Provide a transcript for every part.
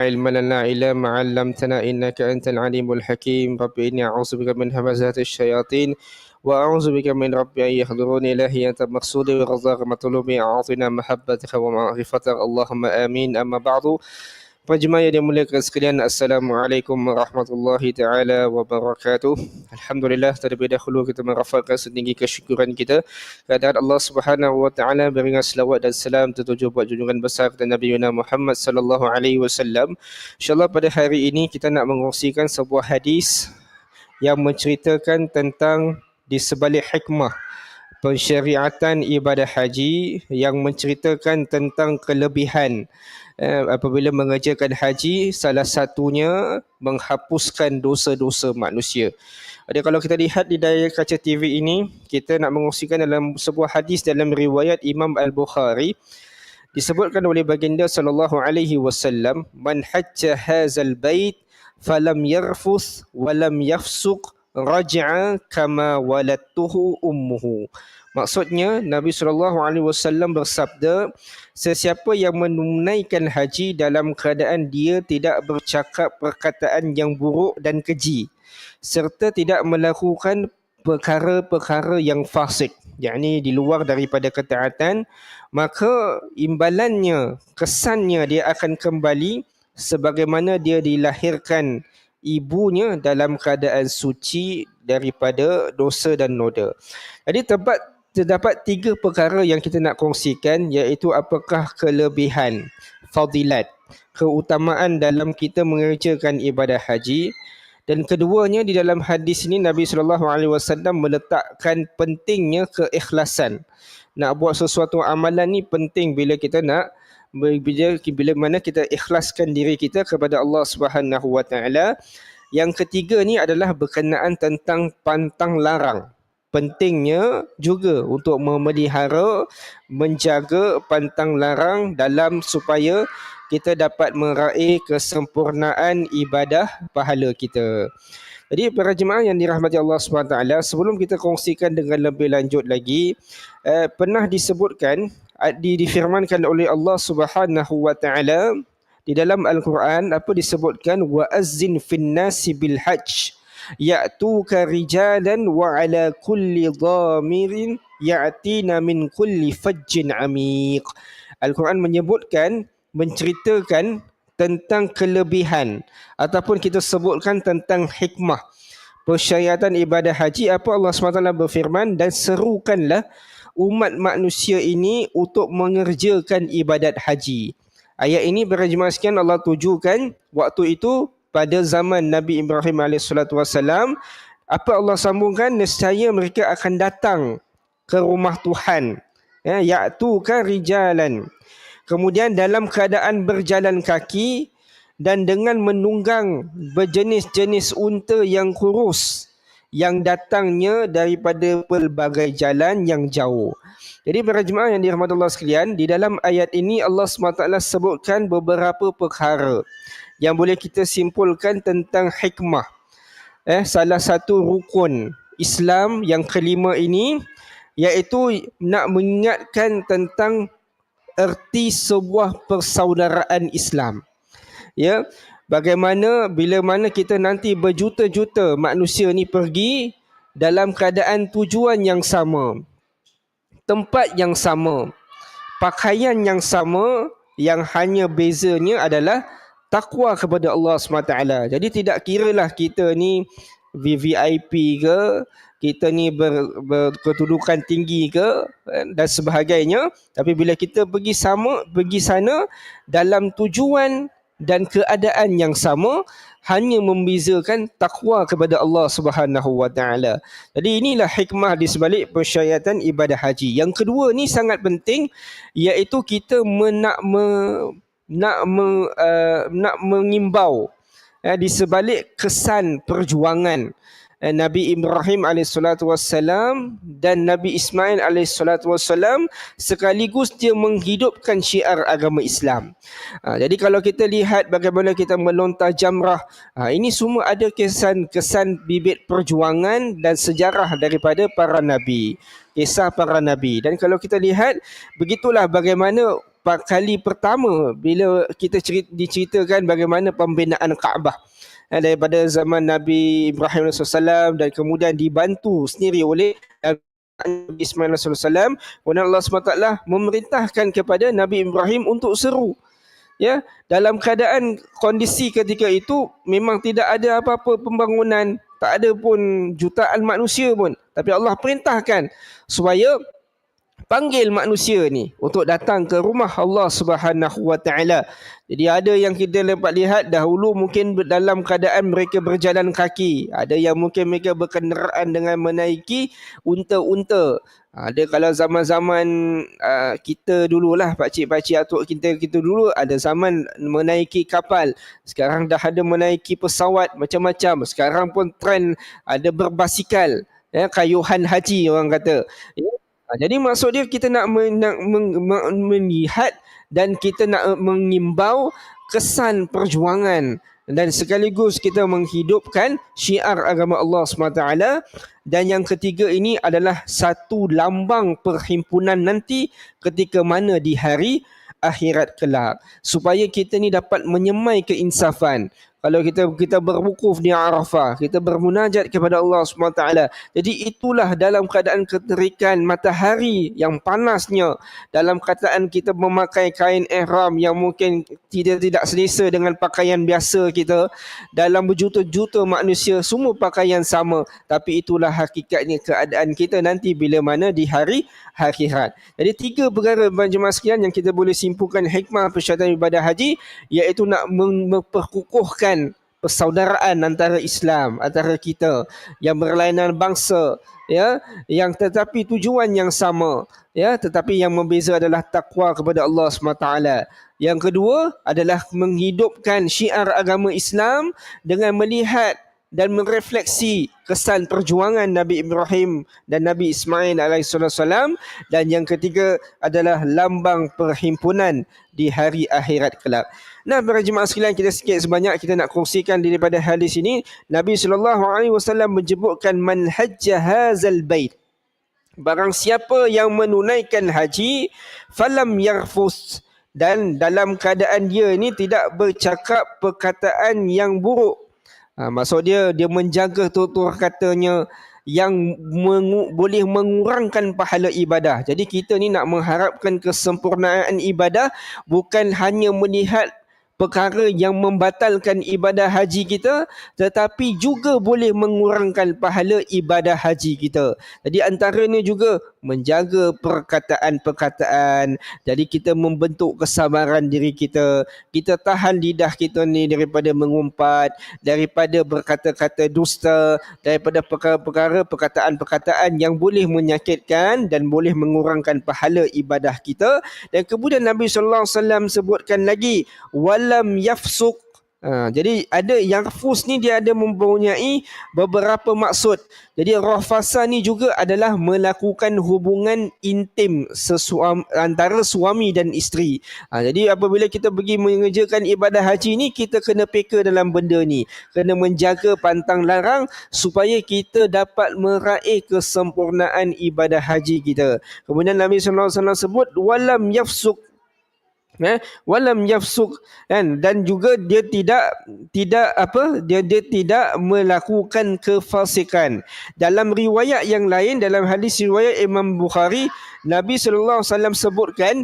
علم لنا إلا ما علمتنا إنك أنت العليم الحكيم. رب إني أعوذ بك من همزات الشياطين وأعوذ بك من رب أن يحضرون إلهي. أنت مقصودي ورزاق مطلوبي أعطنا محبتك ومعرفتك. اللهم آمين. أما بعد Penjemaah yang dimuliakan sekalian, Assalamualaikum warahmatullahi taala wabarakatuh. Alhamdulillah terlebih dahulu kita merafakkan setinggi kesyukuran kita kehadirat Allah Subhanahu wa taala beringat selawat dan salam tertuju buat junjungan besar kepada Nabi Muhammad sallallahu alaihi wasallam. Insyaallah pada hari ini kita nak mengongsikan sebuah hadis yang menceritakan tentang di sebalik hikmah pensyariatan ibadah haji yang menceritakan tentang kelebihan eh, apabila mengerjakan haji salah satunya menghapuskan dosa-dosa manusia. Jadi kalau kita lihat di daya kaca TV ini, kita nak mengungsikan dalam sebuah hadis dalam riwayat Imam Al-Bukhari disebutkan oleh baginda sallallahu alaihi wasallam man hajja hadzal bait falam yarfuth walam yafsuq raja'a kama waladtuhu ummuhu. Maksudnya Nabi SAW bersabda sesiapa yang menunaikan haji dalam keadaan dia tidak bercakap perkataan yang buruk dan keji serta tidak melakukan perkara-perkara yang fasik yakni di luar daripada ketaatan maka imbalannya kesannya dia akan kembali sebagaimana dia dilahirkan ibunya dalam keadaan suci daripada dosa dan noda. Jadi tempat terdapat tiga perkara yang kita nak kongsikan iaitu apakah kelebihan fadilat keutamaan dalam kita mengerjakan ibadah haji dan keduanya di dalam hadis ini Nabi sallallahu alaihi wasallam meletakkan pentingnya keikhlasan nak buat sesuatu amalan ni penting bila kita nak bila, bila mana kita ikhlaskan diri kita kepada Allah Subhanahu wa taala yang ketiga ni adalah berkenaan tentang pantang larang pentingnya juga untuk memelihara menjaga pantang larang dalam supaya kita dapat meraih kesempurnaan ibadah pahala kita. Jadi para jemaah yang dirahmati Allah SWT, sebelum kita kongsikan dengan lebih lanjut lagi, eh, pernah disebutkan, di, difirmankan oleh Allah Subhanahu wa taala di dalam Al-Quran apa disebutkan wa azzin fin nasi bil hajj ya'tuka rijalan wa ala kulli dhamirin ya'tina min kulli fajjin amiq. Al-Quran menyebutkan, menceritakan tentang kelebihan ataupun kita sebutkan tentang hikmah persyaratan ibadah haji apa Allah SWT berfirman dan serukanlah umat manusia ini untuk mengerjakan ibadat haji. Ayat ini berjemaah sekian Allah tujukan waktu itu pada zaman Nabi Ibrahim AS, apa Allah sambungkan? Nescaya mereka akan datang ke rumah Tuhan. Ya, Yaitu kan rijalan. Kemudian dalam keadaan berjalan kaki dan dengan menunggang berjenis-jenis unta yang kurus yang datangnya daripada pelbagai jalan yang jauh. Jadi para jemaah yang dirahmati Allah sekalian, di dalam ayat ini Allah SWT sebutkan beberapa perkara yang boleh kita simpulkan tentang hikmah. Eh, salah satu rukun Islam yang kelima ini iaitu nak mengingatkan tentang erti sebuah persaudaraan Islam. Ya, bagaimana bila mana kita nanti berjuta-juta manusia ni pergi dalam keadaan tujuan yang sama. Tempat yang sama. Pakaian yang sama yang hanya bezanya adalah takwa kepada Allah SWT. Jadi tidak kiralah kita ni VVIP ke, kita ni ber, berkedudukan tinggi ke eh, dan sebagainya. Tapi bila kita pergi sama, pergi sana dalam tujuan dan keadaan yang sama, hanya membezakan takwa kepada Allah Subhanahu wa taala. Jadi inilah hikmah di sebalik persyaratan ibadah haji. Yang kedua ni sangat penting iaitu kita menak me, nak me, uh, nak mengimbau uh, di sebalik kesan perjuangan eh, Nabi Ibrahim wassalam dan Nabi Ismail wassalam sekaligus dia menghidupkan syiar agama Islam. Ha, jadi kalau kita lihat bagaimana kita melontar jamrah, ha, ini semua ada kesan-kesan bibit perjuangan dan sejarah daripada para nabi. Kisah para nabi. Dan kalau kita lihat begitulah bagaimana kali pertama bila kita cerita, diceritakan bagaimana pembinaan Kaabah eh, daripada zaman Nabi Ibrahim SAW dan kemudian dibantu sendiri oleh Nabi Ismail SAW kemudian Allah SWT memerintahkan kepada Nabi Ibrahim untuk seru. Ya dalam keadaan kondisi ketika itu memang tidak ada apa-apa pembangunan tak ada pun jutaan manusia pun. Tapi Allah perintahkan supaya panggil manusia ni untuk datang ke rumah Allah Subhanahu Wa Taala. Jadi ada yang kita dapat lihat dahulu mungkin dalam keadaan mereka berjalan kaki, ada yang mungkin mereka berkenderaan dengan menaiki unta-unta. Ada kalau zaman-zaman uh, kita dululah pak cik pak cik atuk kita kita dulu ada zaman menaiki kapal. Sekarang dah ada menaiki pesawat macam-macam. Sekarang pun trend ada berbasikal ya kayuhan haji orang kata. Ya, jadi maksud dia kita nak, men, nak men, men, melihat dan kita nak mengimbau kesan perjuangan dan sekaligus kita menghidupkan syiar agama Allah SWT dan yang ketiga ini adalah satu lambang perhimpunan nanti ketika mana di hari akhirat kelak. Supaya kita ni dapat menyemai keinsafan kalau kita kita berwukuf di Arafah, kita bermunajat kepada Allah SWT. Jadi itulah dalam keadaan keterikan matahari yang panasnya, dalam keadaan kita memakai kain ihram yang mungkin tidak tidak selesa dengan pakaian biasa kita, dalam berjuta-juta manusia semua pakaian sama, tapi itulah hakikatnya keadaan kita nanti bila mana di hari akhirat. Jadi tiga perkara jemaah sekalian yang kita boleh simpulkan hikmah persyaratan ibadah haji iaitu nak memperkukuhkan persaudaraan antara Islam antara kita yang berlainan bangsa ya yang tetapi tujuan yang sama ya tetapi yang membeza adalah takwa kepada Allah SWT. Yang kedua adalah menghidupkan syiar agama Islam dengan melihat dan merefleksi kesan perjuangan Nabi Ibrahim dan Nabi Ismail alaihissalam. Dan yang ketiga adalah lambang perhimpunan di hari akhirat kelak. Nah, para jemaah sekalian kita sikit sebanyak kita nak kongsikan daripada hadis ini Nabi sallallahu alaihi wasallam menyebutkan man hajja hadzal bait. Barang siapa yang menunaikan haji falam yarfus. Dan dalam keadaan dia ini tidak bercakap perkataan yang buruk Ha, maksud dia dia menjaga tutur katanya yang mengu, boleh mengurangkan pahala ibadah. Jadi kita ni nak mengharapkan kesempurnaan ibadah bukan hanya melihat perkara yang membatalkan ibadah haji kita tetapi juga boleh mengurangkan pahala ibadah haji kita. Jadi antaranya juga menjaga perkataan-perkataan. Jadi kita membentuk kesabaran diri kita. Kita tahan lidah kita ni daripada mengumpat, daripada berkata-kata dusta, daripada perkara-perkara perkataan-perkataan yang boleh menyakitkan dan boleh mengurangkan pahala ibadah kita. Dan kemudian Nabi sallallahu alaihi wasallam sebutkan lagi wal lam yafsuk Ha, jadi ada yang fus ni dia ada mempunyai beberapa maksud. Jadi rafasa ni juga adalah melakukan hubungan intim sesuam, antara suami dan isteri. Ha, jadi apabila kita pergi mengerjakan ibadah haji ni kita kena peka dalam benda ni. Kena menjaga pantang larang supaya kita dapat meraih kesempurnaan ibadah haji kita. Kemudian Nabi wasallam sebut walam yafsuk eh walam yafsuk kan? Dan juga dia tidak tidak apa dia dia tidak melakukan kefasikan. Dalam riwayat yang lain dalam hadis riwayat Imam Bukhari Nabi sallallahu alaihi wasallam sebutkan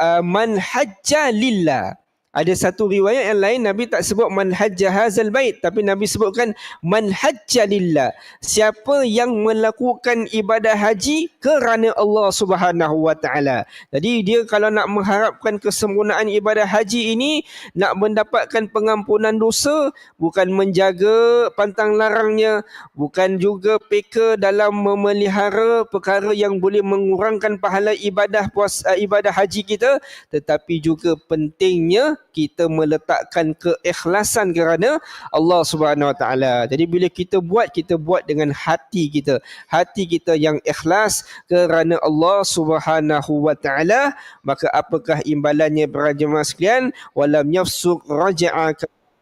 uh, man hajja lillah ada satu riwayat yang lain Nabi tak sebut man hajja hazal bait tapi Nabi sebutkan man hajja lillah. Siapa yang melakukan ibadah haji kerana Allah Subhanahu wa taala. Jadi dia kalau nak mengharapkan kesempurnaan ibadah haji ini nak mendapatkan pengampunan dosa bukan menjaga pantang larangnya, bukan juga peka dalam memelihara perkara yang boleh mengurangkan pahala ibadah puas uh, ibadah haji kita tetapi juga pentingnya kita meletakkan keikhlasan kerana Allah Subhanahu Wa Taala. Jadi bila kita buat kita buat dengan hati kita. Hati kita yang ikhlas kerana Allah Subhanahu Wa Taala, maka apakah imbalannya para jemaah sekalian? Walam yafsuq raja'a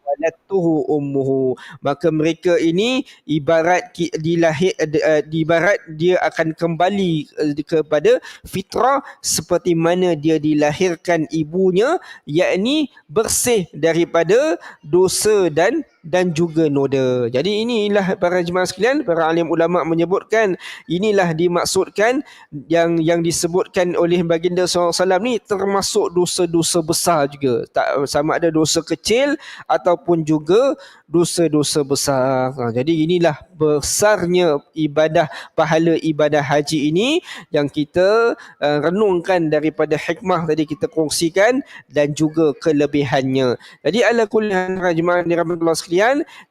waladtuhu ummuhu maka mereka ini ibarat dilahir uh, ibarat dia akan kembali uh, kepada fitrah seperti mana dia dilahirkan ibunya yakni bersih daripada dosa dan dan juga noda. Jadi inilah para jemaah sekalian, para alim ulama menyebutkan inilah dimaksudkan yang yang disebutkan oleh baginda SAW ni termasuk dosa-dosa besar juga. Tak sama ada dosa kecil ataupun juga dosa-dosa besar. Ha, jadi inilah besarnya ibadah pahala ibadah haji ini yang kita uh, renungkan daripada hikmah tadi kita kongsikan dan juga kelebihannya. Jadi ala kullihan jemaah dirahmatullah sekalian,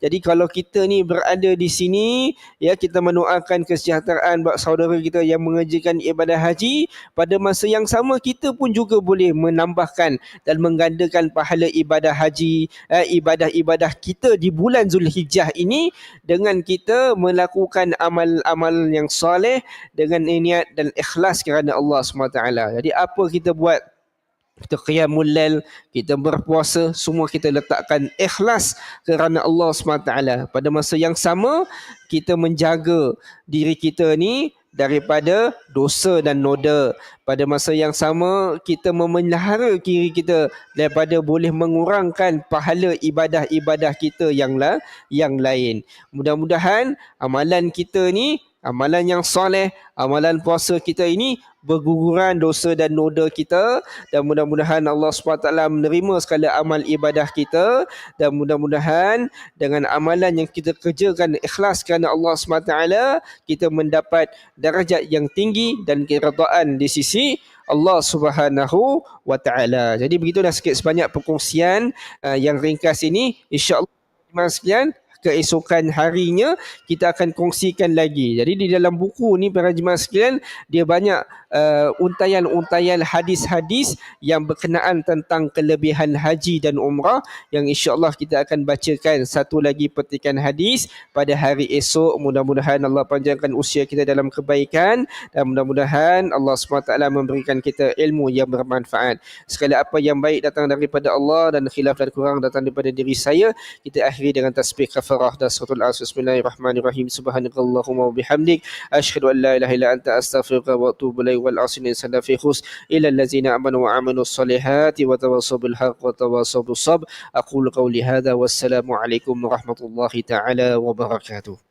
jadi kalau kita ni berada di sini ya kita mendoakan kesejahteraan buat saudara kita yang mengerjakan ibadah haji pada masa yang sama kita pun juga boleh menambahkan dan menggandakan pahala ibadah haji eh, ibadah-ibadah kita di bulan Zulhijjah ini dengan kita melakukan amal-amal yang soleh dengan niat dan ikhlas kerana Allah SWT. Jadi apa kita buat? Kita qiyamul lail, kita berpuasa, semua kita letakkan ikhlas kerana Allah SWT. Pada masa yang sama, kita menjaga diri kita ni daripada dosa dan noda. Pada masa yang sama, kita memelihara kiri kita daripada boleh mengurangkan pahala ibadah-ibadah kita yang, la, yang lain. Mudah-mudahan amalan kita ni, amalan yang soleh, amalan puasa kita ini berguguran dosa dan noda kita dan mudah-mudahan Allah SWT menerima sekali amal ibadah kita dan mudah-mudahan dengan amalan yang kita kerjakan ikhlas kerana Allah SWT kita mendapat darjat yang tinggi dan keredaan di sisi Allah Subhanahu wa taala. Jadi begitulah sikit sebanyak perkongsian uh, yang ringkas ini. Insya-Allah sekalian keesokan harinya kita akan kongsikan lagi. Jadi di dalam buku ni para jemaah sekalian dia banyak uh, untayan-untayan hadis-hadis yang berkenaan tentang kelebihan haji dan umrah yang insya-Allah kita akan bacakan satu lagi petikan hadis pada hari esok. Mudah-mudahan Allah panjangkan usia kita dalam kebaikan dan mudah-mudahan Allah SWT memberikan kita ilmu yang bermanfaat. Sekali apa yang baik datang daripada Allah dan khilaf dan kurang datang daripada diri saya, kita akhiri dengan tasbih فأحدثت العصر بسم الله الرحمن الرحيم. سبحانك اللهم وبحمدك. أشهد أن لا إله إلا أنت. أستغفرك وأتوب إليك. والعصر الإنسان في خسر. إلا الذين آمنوا وعملوا الصالحات وتواصوا بالحق وتواصوا بالصبر. أقول قولي هذا والسلام عليكم ورحمة الله تعالى وبركاته.